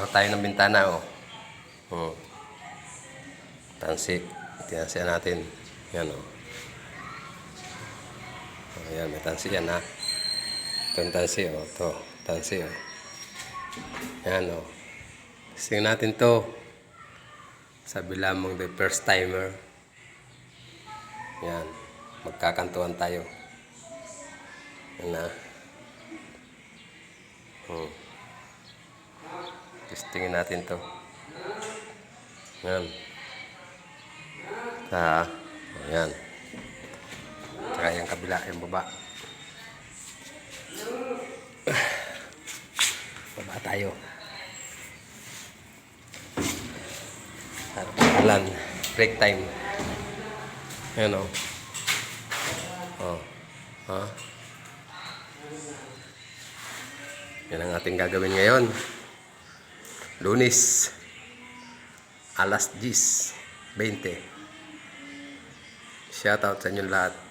Ihaw tayo ng bintana, oh. Hmm. Tansi. Tinansiyan natin. Yan, oh. oh yan, may tansi yan, ha. Ito yung tansi, oh. Ito, tansi, oh. Yan, oh. Testing natin to. Sabi lamang the first timer. Yan. Magkakantuan tayo. Yan na. Hmm. Testingin natin to. Yan. Ha. Ayan. Tsaka yung kabila, yung baba. Baba tayo. Alan, break time. Ayan o. Oh. Ha? Yan ang ating gagawin ngayon. Lunis. Alas 10. 20. Shoutout sa inyong lahat.